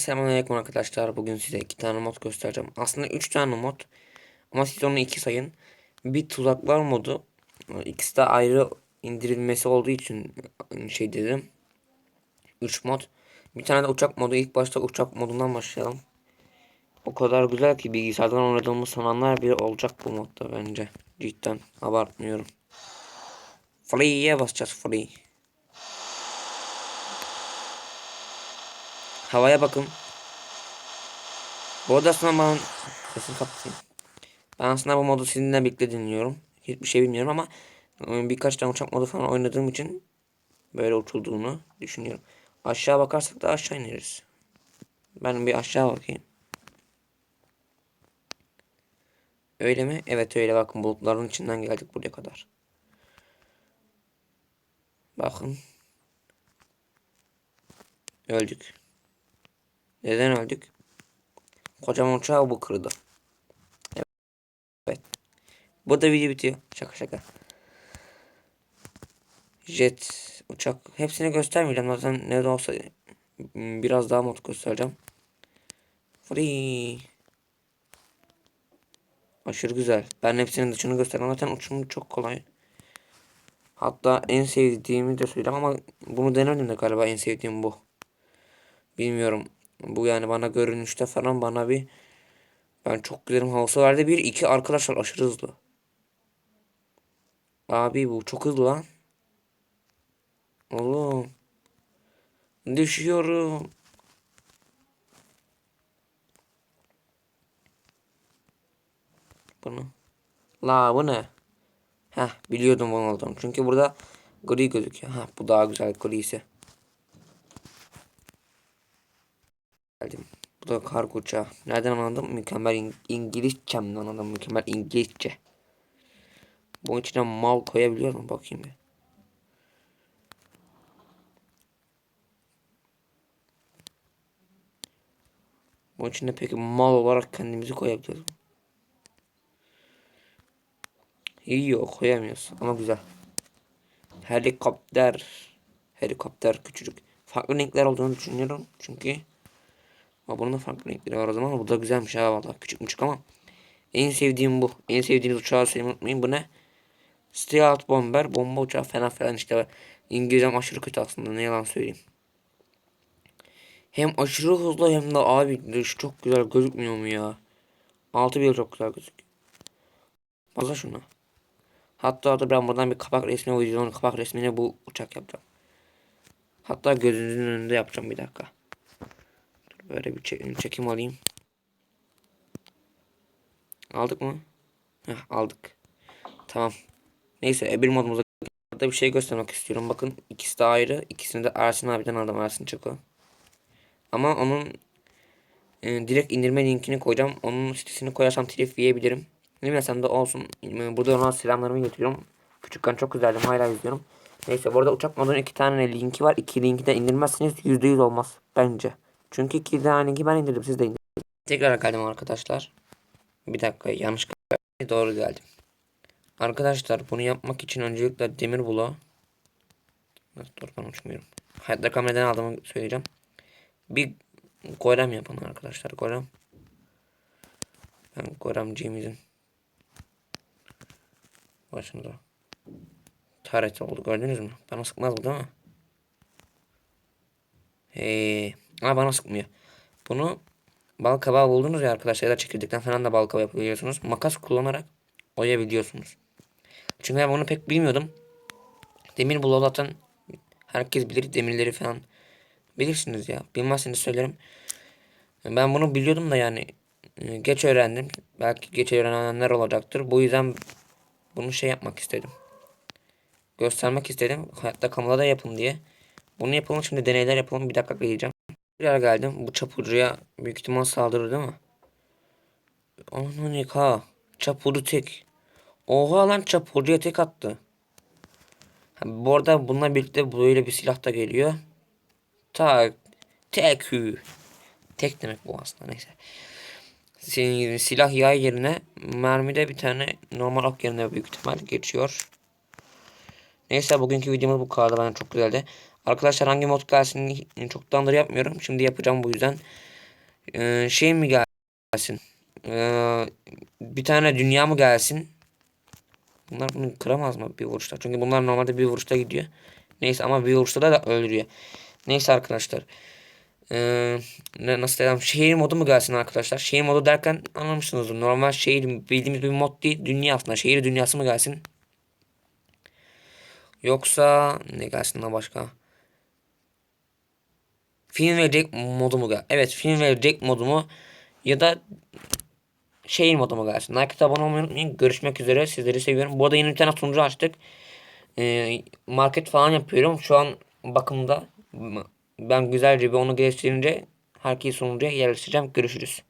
Selamünaleyküm arkadaşlar. Bugün size iki tane mod göstereceğim. Aslında üç tane mod. Ama siz onu iki sayın. Bir tuzaklar modu. İkisi de ayrı indirilmesi olduğu için şey dedim. Üç mod. Bir tane de uçak modu. İlk başta uçak modundan başlayalım. O kadar güzel ki bilgisayardan oynadığımız sananlar bile olacak bu modda bence. Cidden abartmıyorum. Free'ye basacağız free. Havaya bakın. Bu arada aslında ben sesini kapatayım. Ben aslında bu modu sizinle birlikte dinliyorum. Hiçbir şey bilmiyorum ama birkaç tane uçak modu falan oynadığım için böyle uçulduğunu düşünüyorum. Aşağı bakarsak da aşağı ineriz. Ben bir aşağı bakayım. Öyle mi? Evet öyle bakın bulutların içinden geldik buraya kadar. Bakın. Öldük. Neden öldük? Kocaman uçağı bu kırdı. Evet. Burada video bitiyor. Şaka şaka. Jet, uçak. Hepsini göstermeyeceğim. Zaten ne de olsa biraz daha mod göstereceğim. Free. Aşırı güzel. Ben hepsinin dışını göstereyim. Zaten uçumu çok kolay. Hatta en sevdiğimi de söyleyeyim ama bunu denemedim de galiba en sevdiğim bu. Bilmiyorum. Bu yani bana görünüşte falan bana bir ben çok güzelim havası verdi. Bir iki arkadaşlar aşırı hızlı. Abi bu çok hızlı lan. Oğlum. Düşüyorum. Bunu. La bu ne? Heh biliyordum bunu olduğunu. Çünkü burada gri gözüküyor. Heh bu daha güzel gri Geldim. Bu da kargo uçağı. Nereden anladım? Mükemmel İng İngilizcemden anladım. Mükemmel İngilizce. Bunun içine mal koyabiliyor mu? Bakayım bir. Bunun içine peki mal olarak kendimizi koyabiliyoruz. İyi yok koyamıyoruz ama güzel. Helikopter. Helikopter küçücük. Farklı renkler olduğunu düşünüyorum. Çünkü ama bunun da farklı renkleri var o zaman. Bu da güzelmiş ha valla. Küçük küçük ama. En sevdiğim bu. En sevdiğiniz uçağı söylemeyi unutmayın. Bu ne? Stealth Bomber. Bomba uçağı falan falan işte. İngilizcem aşırı kötü aslında. Ne yalan söyleyeyim. Hem aşırı hızlı hem de abi dış çok güzel gözükmüyor mu ya? Altı bile çok güzel gözüküyor. Fazla şuna. Hatta da ben buradan bir kapak resmi o videonun kapak resmini bu uçak yapacağım. Hatta gözünüzün önünde yapacağım bir dakika. Böyle bir çekim, alayım. Aldık mı? Heh, aldık. Tamam. Neyse öbür modumuzda da bir şey göstermek istiyorum. Bakın ikisi de ayrı. İkisini de Ersin abiden aldım. Ersin Çako. Ama onun e, direkt indirme linkini koyacağım. Onun sitesini koyarsam telif yiyebilirim. Bilmesem de olsun. Burada ona selamlarımı getiriyorum. Küçükken çok güzeldim. Hala izliyorum. Neyse burada uçak modunun iki tane linki var. İki linki de indirmezseniz %100 olmaz. Bence. Çünkü iki taneyi ben indirdim siz de indirin. Tekrar geldim arkadaşlar. Bir dakika yanlış doğru geldim. Arkadaşlar bunu yapmak için öncelikle demir bula. Dur ben uçmuyorum. Hayatta kameradan aldığımı söyleyeceğim. Bir golem yapın arkadaşlar golem. Ben golemciyimizin başında. Taret oldu gördünüz mü? Bana sıkmaz bu değil mi? Hey. Ama bana sıkmıyor. Bunu bal kabağı buldunuz ya arkadaşlar ya da çekirdekten falan da bal kabağı yapabiliyorsunuz. Makas kullanarak oyabiliyorsunuz. Çünkü ben bunu pek bilmiyordum. Demir bulu zaten herkes bilir demirleri falan bilirsiniz ya. Bilmezseniz söylerim. Ben bunu biliyordum da yani e, geç öğrendim. Belki geç öğrenenler olacaktır. Bu yüzden bunu şey yapmak istedim. Göstermek istedim. Hayatta kamuda da yapın diye. Bunu yapalım şimdi deneyler yapalım. Bir dakika geleceğim. Bir geldim. Bu çapurcuya büyük ihtimal saldırır değil mi? Onun ha. Çapuru tek. Oha lan çapurcuya tek attı. Ha, bu arada bununla birlikte böyle bir silah da geliyor. Tak. Tekü. Tek demek bu aslında neyse. Senin silah yay yerine mermide bir tane normal ok yerine büyük ihtimal geçiyor. Neyse bugünkü videomuz bu kadar. Bence çok güzeldi. Arkadaşlar hangi mod gelsin çoktandır yapmıyorum. Şimdi yapacağım bu yüzden. Ee, şey mi gelsin? Ee, bir tane dünya mı gelsin? Bunlar bunu kıramaz mı bir vuruşta? Çünkü bunlar normalde bir vuruşta gidiyor. Neyse ama bir vuruşta da öldürüyor. Neyse arkadaşlar. Ee, nasıl desem şehir modu mu gelsin arkadaşlar? Şehir modu derken anlamışsınızdır. Normal şehir bildiğimiz bir mod değil. Dünya aslında. Şehir dünyası mı gelsin? Yoksa ne gelsin başka? Film verecek modu mu gel? Evet film verecek modu mu? Ya da şehir modu mu gelsin? Like abone olmayı unutmayın. Görüşmek üzere. Sizleri seviyorum. Bu arada yeni bir tane sunucu açtık. Ee, market falan yapıyorum. Şu an bakımda. Ben güzelce bir onu geliştirince herkes sunucuya yerleştireceğim. Görüşürüz.